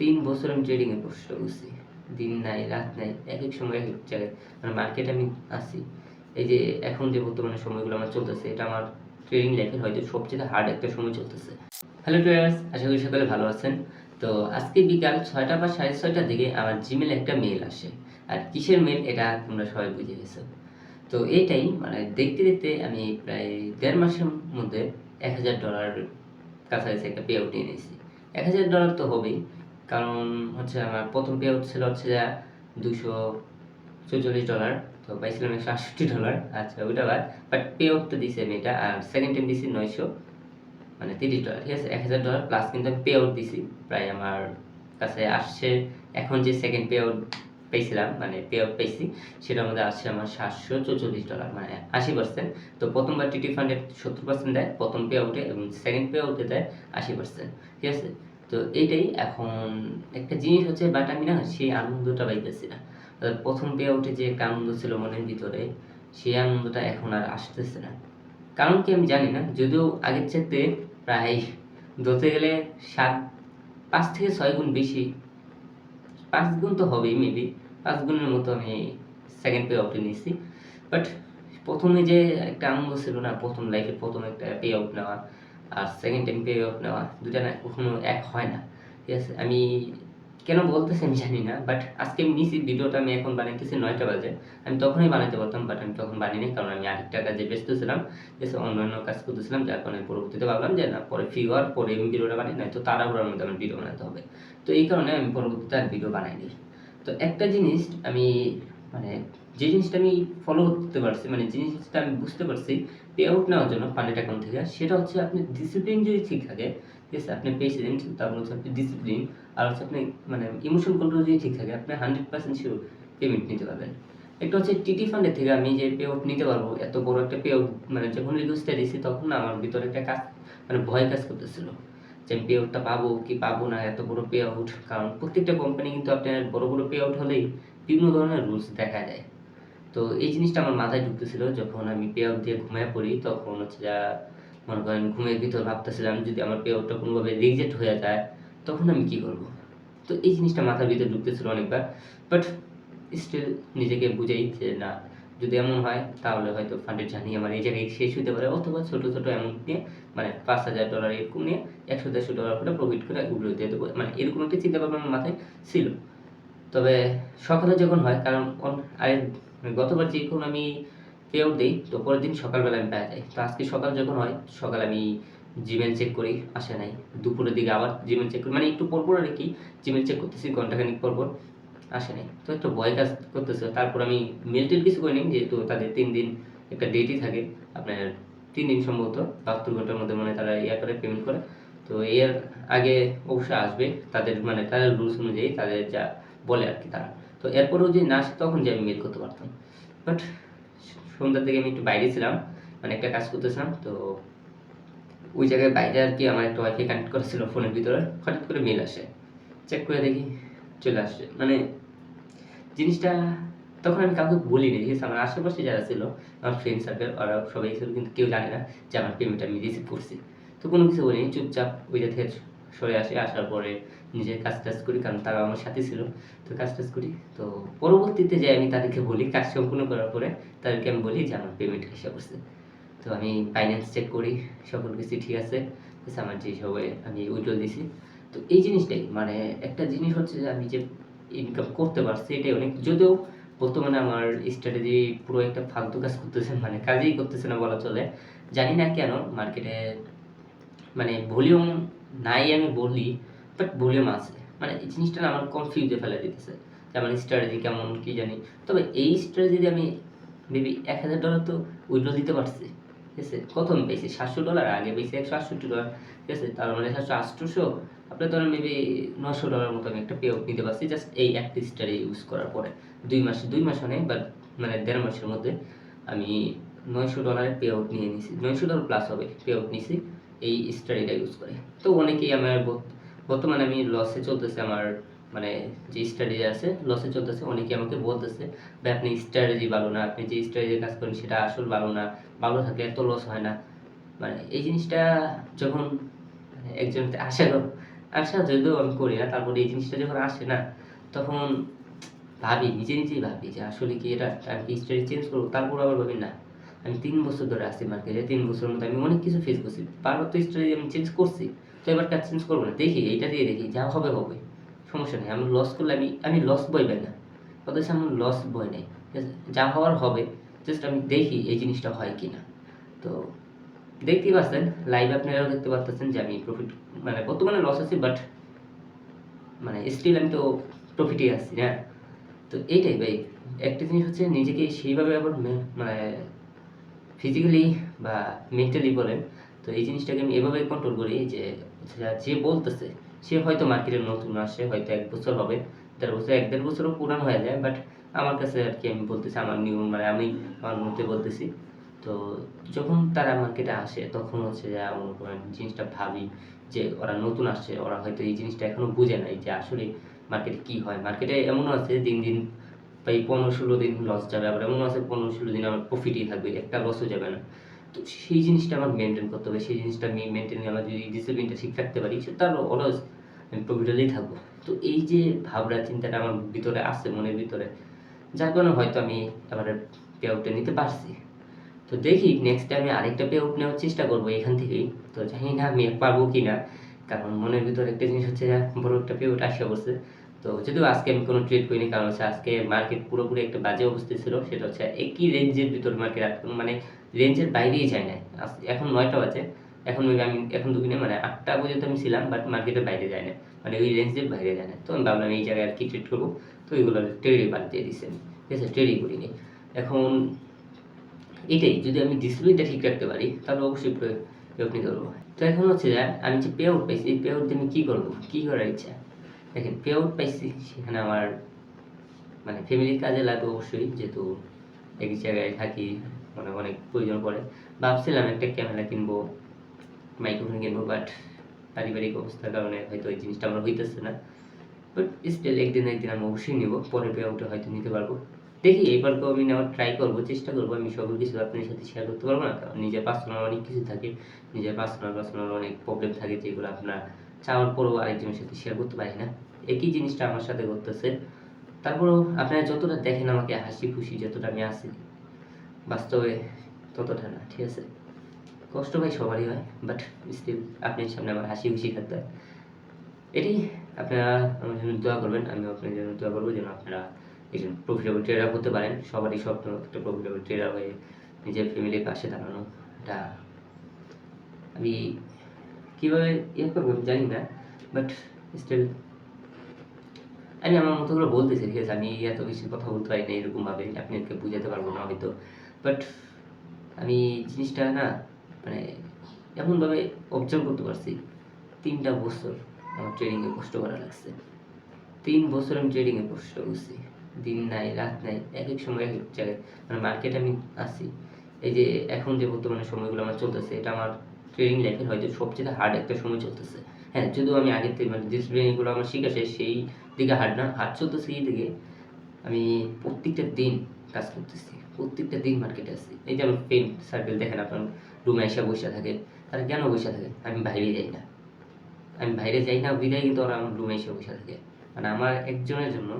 তিন বছর আমি ট্রেডিংয়ে কষ্ট করছি। দিন নাই, রাত নাই, এক এক সময় এক এক জায়গায়। মানে মার্কেটে আমি আছি। এই যে এখন যে বর্তমানে সময়গুলো আমার চলতেছে, এটা আমার ট্রেডিং লাইফের হয়তো সবচেয়ে হার্ড একটা সময় চলতেছে। হ্যালো ট্রেডার্স আশা করি সকলে ভালো আছেন। তো আজকে বিকাল ছয়টা বা সাড়ে ছয়টার দিকে আমার জিমেলে একটা মেল আসে। আর কিসের মেল এটা তোমরা সবাই বুঝে গেছো। তো এটাই মানে দেখতে দেখতে আমি প্রায় দেড় মাসের মধ্যে এক হাজার ডলার কাছাকাছি একটা পে আউট নিয়েছি। এক হাজার ডলার তো হবেই। কারণ হচ্ছে আমার প্রথম পে ছিল হচ্ছে যা দুশো চৌচল্লিশ ডলার তো পাইছিলাম একশো আটষট্টি ডলার আচ্ছা ওইটা বাদ। বাট পে আউট তো দিছি আমি এটা, আর সেকেন্ড টাইম দিছি নয়শো মানে তিরিশ ডলার ঠিক আছে? এক হাজার ডলার প্লাস কিন্তু আমি পে আউট দিছি, প্রায় আমার কাছে আসছে। এখন যে সেকেন্ড পে আউট পেয়েছিলাম মানে পে আউট পেয়েছি সেটার মধ্যে আসছে আমার সাতশো চৌচল্লিশ ডলার মানে আশি পার্সেন্ট তো প্রথমবার টিটি ফান্ডে সত্তর পার্সেন্ট দেয়, প্রথম পে আউটে এবং সেকেন্ড পে আউটে দেয় আশি পার্সেন্ট ঠিক আছে? তো এইটাই এখন একটা জিনিস হচ্ছে বাট আমি না সেই আনন্দটা পাইতেছি না। প্রথম পে আউটে যে একটা আনন্দ ছিল মনের ভিতরে, সেই আনন্দটা এখন আর আসতেছে না। কারণ কি আমি জানি না, যদিও আগের চাইতে প্রায় ধরতে গেলে সাত, পাঁচ থেকে ছয় গুণ বেশি, পাঁচ গুণ তো হবেই মেবি পাঁচ গুণের মতো আমি সেকেন্ড পে আউটে নিয়েছি। বাট প্রথমে যে একটা আনন্দ ছিল না, প্রথম লাইফে প্রথম একটা পে আউট নেওয়া আর সেকেন্ড টাইম পে অফ নেওয়া, দুটা না কখনো এক হয় না। ঠিক আছে? আমি কেন বলতেছি আমি জানি না বাট আজকে আমি নিয়েছি ভিডিওটা আমি এখন বানাইতেছি, নয়টা বাজে। আমি তখনই বানাইতে পারতাম বাট আমি তখন বানিনি, কারণ আমি আরেকটা কাজে ব্যস্ত ছিলাম। এসে অন্যান্য কাজ করতেছিলাম, যার কারণে পরবর্তীতে ভাবলাম যে, না, পরে ফ্রি হওয়ার পরে আমি ভিডিওটা বানাই, নয়তো তাড়াহুড়ার মধ্যে আমার ভিডিও বানাতে হবে। তো এই কারণে আমি পরবর্তীতে আর ভিডিও বানাইনি। তো একটা জিনিস আমি মানে যে জিনিসটা আমি ফলো করতে পারছি মানে যে জিনিসটা আমি বুঝতে পারছি পে আউট নেওয়ার জন্য ফান্ডেড অ্যাকাউন্ট থেকে, সেটা হচ্ছে আপনি ডিসিপ্লিন যদি ঠিক থাকে, ঠিক আছে, আপনি পেশেন্ট তারপর হচ্ছে আপনি ডিসিপ্লিন আর হচ্ছে আপনি মানে ইমোশন কন্ট্রোল যদি ঠিক থাকে, আপনি হান্ড্রেড পার্সেন্ট শিওর পেমেন্ট নিতে পারবেন। একটা হচ্ছে টিটি ফান্ডের থেকে আমি যে পে আউট নিতে পারব, এত বড় একটা পে আউট মানে যখন রিকোয়েস্টটা দিয়েছি, তখন আমার ভিতরে একটা কাজ মানে ভয় কাজ করতেছিল, যে পে আউটটা পাবো কি পাবো না, এত বড় পে আউট কারণ প্রত্যেকটা কোম্পানি কিন্তু আপনার বড় বড় পে আউট হলেই বিভিন্ন ধরনের রুলস দেখা যায়। তো এই জিনিসটা আমার মাথায় ঢুকতেছিল যখন আমি পে আউট দিয়ে ঘুমিয়ে পড়ি, তখন হচ্ছে যা মনে করেন ঘুমের ভিতর ভাবতেছিলাম যদি আমার পে আউটটা কোনোভাবে রিজেক্ট হয়ে যায়, তখন আমি কি করব? তো এই জিনিসটা মাথার ভিতরে ঢুকতেছিল অনেকবার। বাট স্টিল নিজেকে বুঝাই যে না, যদি এমন হয় তাহলে হয়তো ফান্ডের জানি আমার এই জায়গায় শেষ হতে পারে। অথবা ছোট ছোট অ্যামাউন্ট নিয়ে মানে পাঁচ হাজার ডলার এরকম নিয়ে একশো, দেড়শো ডলার করে প্রফিট করে ওগুলো দিয়ে দেবো। মানে এরকম একটা চিন্তা ভাবনা আমার মাথায় ছিল। তবে সকালে যখন হয়, কারণ আরে গতবার যখন আমি পে আউট দিই, তো পরের দিন সকালবেলা আমি পাওয়া যাই তো আজকে সকাল যখন হয়, সকাল আমি জিমেল চেক করি, আসে নাই। দুপুরের দিকে আবার জিমেল চেক করি মানে একটু পরপর আর কি জিমেল চেক করতেছি, ঘন্টাখানিক পরপর, আসে নাই। তো একটু ভয় কাজ করতেছে। তারপর আমি মেল টেল কিছু করিনি, যেহেতু তাদের তিন দিন একটা ডেটই থাকে, আপনার তিন দিন সম্ভবত, বাহাত্তর ঘণ্টার মধ্যে মানে তারা ইয়া করে পেমেন্ট করে। তো এর আগে অবশ্যই আসবে, তাদের মানে তাদের রুলস অনুযায়ী তাদের যা বলে আর কি তারা। তো এরপরেও যদি না তখন যে আমি মেল করতে পারতাম। বাট সন্ধ্যার থেকে আমি একটু বাইরে ছিলাম মানে একটা কাজ করতেছিলাম, তো ওই জায়গায় বাইরে আর কি আমার একটা ওয়াইফাই কানেক্ট করেছিল ফোনের ভিতরে। হঠাৎ করে মেল আসে। চেক করে দেখি, চলে আসছে। মানে জিনিসটা তখন আমি কাউকে বলিনি, ঠিক আছে? আমার আশেপাশে যারা ছিল, আমার ফ্রেন্ড সার্কেল ওরা সবাই ছিল, কিন্তু কেউ জানে না যে আমার পেমেন্ট আমি রিসিভ করছি। তো কোনো কিছু বলিনি, চুপচাপ ওই জায়গা থেকে সরে আসি। আসার পরে নিজের কাজ টাজ করি, কারণ তারা আমার সাথে ছিল। তো কাজ টাজ করি। তো পরবর্তীতে যে আমি তাদেরকে বলি, কাজ সম্পূর্ণ করার পরে তাদেরকে আমি বলি যে আমার পেমেন্ট এসে করছে। তো আমি ফাইন্যান্স চেক করি, সকল কিছু ঠিক আছে। আমার যে সবাই, আমি উইড্রল দিছি। তো এই জিনিসটাই মানে একটা জিনিস হচ্ছে যে আমি যে ইনকাম করতে পারছি, এটাই অনেক। যদিও বর্তমানে আমার স্ট্র্যাটেজি পুরো একটা ফালতু কাজ করতেছে মানে কাজেই করতেছে না বলা চলে। জানি না কেন মার্কেটে মানে ভলিউম নাই আমি বলি বাট ভলিউম আছে। মানে এই জিনিসটা আমার কনফিউজে ফেলে দিতেছে। যে আমার স্ট্র্যাটেজি কেমন, কি জানি। তবে এই স্ট্র্যাটেজি আমি মেবি এক হাজার ডলার তো উইড্রো দিতে পারছি। ঠিক আছে? আমি পেয়েছি সাতশো ডলার আগে পেয়েছি একশো আটষট্টি ডলার ঠিক আছে? তার মানে সাতশো আটশোশো আপনার ধরেন মেবি নশো ডলার মতো আমি একটা পে আউট নিতে পারছি জাস্ট এই একটা স্টারে ইউজ করার পরে। দুই মাসে, দুই মাস নেই বাট মানে দেড় মাসের মধ্যে আমি নয়শো ডলারের পে আউট নিয়ে নিয়েছি নয়শো ডলার প্লাস হবে পে আউট নিয়েছি এই স্টাডিটা ইউজ করে। তো অনেকেই আমার বর্তমানে আমি লসে চলতেছে আমার মানে যে স্টাডি আছে লসে চলতেছে, অনেকে আমাকে বলতেছে ভাই আপনি স্ট্র্যাটেজি ভালো না, আপনি যে স্ট্র্যাটেজি কাজ করেন সেটা আসল ভালো না, ভালো থাকলে এত লস হয় না। মানে এই জিনিসটা যখন একজন আসে আশা যদিও আমি করি না, তারপরে এই জিনিসটা যখন আসে না, তখন ভাবি, নিজে নিজেই ভাবি যে আসলে কি এটা, আমি কি স্টাডি চেঞ্জ করব? তারপর আবার ভাবি, না, আমি তিন বছর ধরে আসছি মার্কেটে তিন বছরের মধ্যে আমি অনেক কিছু ফেস করছি বারবার তো স্টাডি আমি চেঞ্জ করছি। তো এবার কাজ চেঞ্জ করব না। দেখি, এইটা দিয়ে দেখি, যা হবে হবে। সমস্যা নেই, আমি লস করলে আমি আমি লস বই পাই না। অথচ আমার লস বই নেই। যা হওয়ার হবে জাস্ট আমি দেখি এই জিনিসটা হয় কি না তো দেখতেই পাচ্ছেন লাইভ আপনারাও দেখতে পাচ্ছেন যে আমি প্রফিট মানে বর্তমানে লস আছি বাট মানে স্টিল আমি তো প্রফিটে আসছি না? তো এইটাই ভাই, একটা জিনিস হচ্ছে নিজেকে সেইভাবে আবার মানে ফিজিক্যালি বা মেন্টালি বলেন, তো এই জিনিসটাকে আমি এভাবে কন্ট্রোল করি যে যা- বলতেছে, সে হয়তো মার্কেটে নতুন আসে হয়তো এক বছর হবে দেড় বছর, এক দেড় বছরও পুরান হয়ে যায় বাট আমার কাছে আর কি আমি বলতেছি, আমার নিয়ম মানে আমি আমার মধ্যে বলতেছি। তো যখন তারা মার্কেটে আসে, তখন হচ্ছে যে মনে জিনিসটা ভাবি যে ওরা নতুন আসছে, ওরা হয়তো এই জিনিসটা এখনও বুঝে নাই যে আসলে মার্কেটে কি হয়। মার্কেটে এমনও আছে, দিন দিন বা এই পনেরো ষোলো দিন লস যাবে, আবার এমনও আছে পনেরো ষোলো দিন আমার প্রফিটই থাকবে, একটা লসও যাবে না। সেই জিনিসটা আমার মেনটেন করতে হবে, সেই জিনিসটা আমি মেনটেন আমার যদি ডিসিপ্লিনটা ঠিক রাখতে পারি, সে তার অলওয়েজ আমি প্রফিটেলেই থাকব। তো এই যে ভাবনা, চিন্তাটা আমার ভিতরে আছে, মনের ভিতরে, যার কারণে হয়তো আমি এবার পে আউটটা নিতে পারছি। তো দেখি নেক্সট টাইমে আরেকটা পে আউট নেওয়ার চেষ্টা করব এখান থেকেই। তো জানি না আমি পারব কি না কারণ মনের ভিতরে একটা জিনিস হচ্ছে, বড় একটা পে আউট আসে অবশ্যই তো যদিও আজকে আমি কোনো ট্রেড করিনি, কারণ হচ্ছে আজকে মার্কেট পুরোপুরি একটা বাজে অবস্থা ছিল, সেটা হচ্ছে একই রেঞ্জের ভিতর মার্কেট মানে রেঞ্জের বাইরেই যায় না এখন নয়টা বাজে, এখন আমি, এখন দুদিনে মানে আটটা পর্যন্ত আমি ছিলাম বাট মার্কেটের বাইরে যায় না মানে ওই রেঞ্জের বাইরে যায় না তো আমি ভাবলাম এই জায়গায় আর কি ট্রেড করব, তো ওইগুলো ট্রেডই বাদ দিয়ে দিচ্ছি ঠিক আছে ট্রেডই করিনি। এখন এটাই, যদি আমি ডিসিপ্লিনটা ঠিক রাখতে পারি, তাহলে অবশ্যই প্রয়োগ নিতে পারব। তো এখন হচ্ছে যে, আমি যে পে আউট পাইছি, এই পে আউট আমি কী করব? কী করার ইচ্ছা? দেখেন পে পাইছি সেখানে আমার মানে ফ্যামিলির কাজে লাগবে অবশ্যই, যেহেতু এক জায়গায় থাকি মানে অনেক প্রয়োজন পড়ে। ভাবছিলাম একটা ক্যামেরা কিনবো মাইক্রোফোন কিনবো বাট পারিবারিক অবস্থার কারণে হয়তো ওই জিনিসটা আমার হইতেছে না। বাট স্টিল একদিন একদিন আমি অবশ্যই নেব, পরে পে আউটে হয়তো নিতে পারব। দেখি এবারকেও আমি নেওয়ার ট্রাই করব, চেষ্টা করব, আমি সকল কিছু আপনার সাথে শেয়ার করতে পারব না, কারণ নিজের পার্সোনাল অনেক কিছু থাকে, নিজের পার্সোনাল পার্সোনাল অনেক প্রবলেম থাকে যেগুলো আপনার চাওয়ার পরেও আরেকজনের সাথে শেয়ার করতে পারি না। একই জিনিসটা আমার সাথে করতেছে। তারপরেও আপনারা যতটা দেখেন আমাকে হাসি খুশি যতটা আমি আসি বাস্তবে ততটা না, ঠিক আছে? কষ্ট ভাই সবারই হয় বাট স্টিল আপনার সামনে আমার হাসি খুশি থাকতে হয়। এটাই আপনারা আমার জন্য দোয়া করবেন, আমিও আপনার জন্য দোয়া করব যেন আপনারা একজন প্রফিটেবল ট্রেডার হতে পারেন। সবারই স্বপ্ন একটা প্রফিটেবল ট্রেডার হয়ে নিজের ফ্যামিলির পাশে দাঁড়ানো, এটা আমি কীভাবে ইয়ে করব আমি জানি না বাট স্টিল আমি আমার মতো করে বলতেছি, ঠিক আছে, আমি এত বেশি কথা বলতে পারি না এরকমভাবে আপনাদেরকে বুঝাতে পারব না হয়তো বাট আমি জিনিসটা না মানে এমনভাবে অবজার্ভ করতে পারছি, তিনটা বছর আমার ট্রেডিংয়ে কষ্ট করা লাগছে। তিন বছর আমি ট্রেডিংয়ে কষ্ট করছি, দিন নাই, রাত নাই, এক এক সময় এক এক জায়গায় মানে মার্কেটে আমি আসি এই যে এখন যে বর্তমানে সময়গুলো আমার চলতেছে, এটা আমার ট্রেডিং লাইফের হয়তো সবচেয়ে হার্ড একটা সময় চলতেছে। হ্যাঁ যদিও আমি আগের থেকে মানে ডিসিপ্লিনগুলো আমার শিখা সেই দিকে হার্ড না হার্ড চলতেছে এই দিকে। আমি প্রত্যেকটা দিন কাজ করতেছি, প্রত্যেকটা দিন মার্কেটে আসছি এই যে আমার ফ্রেন্ড সার্কেল দেখেন, আপনার রুমে এসে বসে থাকে। তারা কেন বসে থাকে? আমি বাইরে যাই না। আমি বাইরে যাই না বিদায় কিন্তু ওরা আমার রুমে এসে বসে থাকে। মানে আমার একজনের জন্য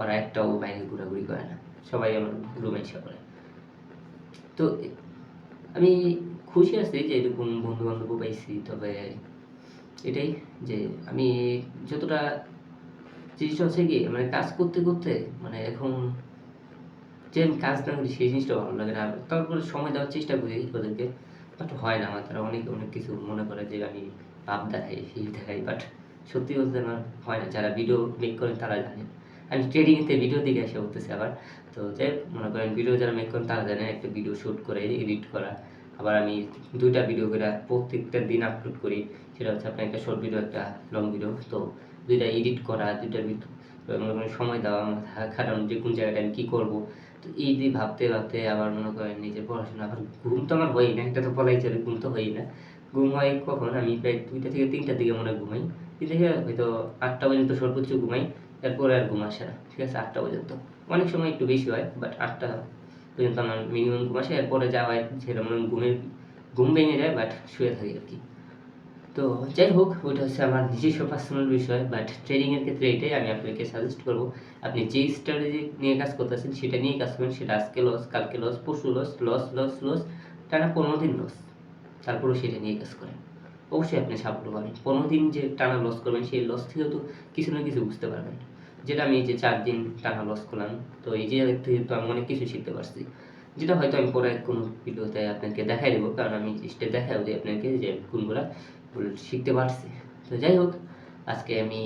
ওরা একটাও বাইরে ঘোরাঘুরি করে না। সবাই আমার রুমে এসে করে তো আমি খুশি আছি যে এরকম বন্ধু বান্ধবও পাইছি, তবে এটাই যে আমি যতটা জিনিসটা হচ্ছে কি মানে কাজ করতে করতে মানে এখন যে আমি কাজ না করি সেই জিনিসটা ভালো লাগে না। তারপরে সময় দেওয়ার চেষ্টা করি ওদেরকে বাট হয় না, আমার তারা অনেক অনেক কিছু মনে করে যে আমি পাপ দেখাই সেই দেখাই বাট সত্যি বলতে আমার হয় না। যারা ভিডিও মেক করেন তারা জানেন আমি ট্রেডিংতে ভিডিও দিকে এসে উঠতেছি আবার। তো যে মনে করেন ভিডিও যারা মেক করেন তারা জানে, একটা ভিডিও শ্যুট করে এডিট করা আবার আমি দুইটা ভিডিও করে প্রত্যেকটা দিন আপলোড করি। সেটা হচ্ছে আপনার একটা শর্ট ভিডিও একটা লং ভিডিও তো দুইটা এডিট করা, দুইটা মনে সময় দেওয়া মাথা যে কোন জায়গাটা আমি কী করব। তো এই দিয়ে ভাবতে ভাবতে আবার মনে করেন নিজের পড়াশোনা, আবার ঘুম তো আমার হয়ই না এটা তো বলাই চলে, ঘুম তো হয়ই না। ঘুম হয় কখন? আমি প্রায় দুইটা থেকে তিনটার দিকে মনে হয় ঘুমাই। তিন থেকে হয়তো আটটা পর্যন্ত সর্বোচ্চ ঘুমাই, এরপরে আর ঘুম আসে না। ঠিক আছে, আটটা পর্যন্ত। অনেক সময় একটু বেশি হয় বাট আটটা পর্যন্ত আমার মিনিমাম ঘুম আসে। এরপরে যা হয় সেটা মনে ঘুমের ঘুম ভেঙে যায় বাট শুয়ে থাকি আর কি। তো যাই হোক, ওইটা হচ্ছে আমার নিজস্ব পার্সোনাল বিষয় বাট ট্রেডিংয়ের ক্ষেত্রে এটাই আমি আপনাকে সাজেস্ট করব। আপনি যে স্ট্র্যাটেজি নিয়ে কাজ করতেছেন, সেটা নিয়ে কাজ করবেন। সেটা আজকে লস কালকে লস পরশু লস লস লস লস টানা পনেরো দিন লস তারপরেও সেটা নিয়ে কাজ করেন। অবশ্যই আপনি সাফল্য পাবেন পনেরো দিন যে টানা লস করবেন, সেই লস থেকেও তো কিছু না কিছু বুঝতে পারবেন। যেটা আমি এই যে চার দিন টানা লস করলাম, তো এই যে থেকে তো আমি অনেক কিছু শিখতে পারছি। যেটা হয়তো আমি পরে কোনো ভিডিওতে আপনাকে দেখাই দেবো, কারণ আমি চেষ্টা দেখাও দিই আপনাকে যে কোনগুলা শিখতে পারছি। তো যাই হোক, আজকে আমি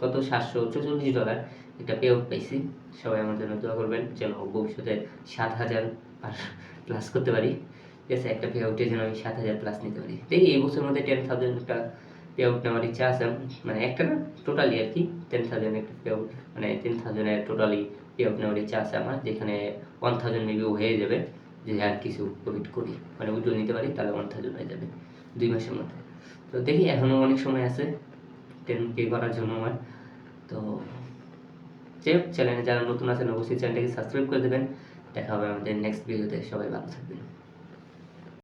কত? সাতশো চৌচল্লিশ ডলার একটা পে পাইছি। সবাই আমার জন্য দোয়া করবেন যেন ভবিষ্যতে সাত হাজার প্লাস করতে পারি। ঠিক আছে, একটা পে আউটে যেন আমি সাত হাজার প্লাস নিতে পারি। দেখি এই বছরের মধ্যে টেন থাউজেন্ড পে আউট নেওয়ার ইচ্ছা আছে মানে একটা না টোটালি আর কি টেন থাউজেন্ড একটা পে আউট মানে টেন থাউজেন্ডের টোটালি পে আউট নেওয়ার ইচ্ছা আছে আমার, যেখানে ওয়ান থাউজেন্ড মেবি হয়ে যাবে, যদি আর কিছু প্রফিট করি মানে উইড্রো নিতে পারি, তাহলে ওয়ান থাউজেন্ড হয়ে যাবে, দুই মাসের মধ্যে। তো দেখি এখনও অনেক সময় আছে টেন কে করার জন্য আমার, তো যে চ্যানেলে যারা নতুন আছেন, অবশ্যই চ্যানেলটাকে সাবস্ক্রাইব করে দেবেন, দেখা হবে আমাদের নেক্সট ভিডিওতে সবাই ভালো থাকবেন।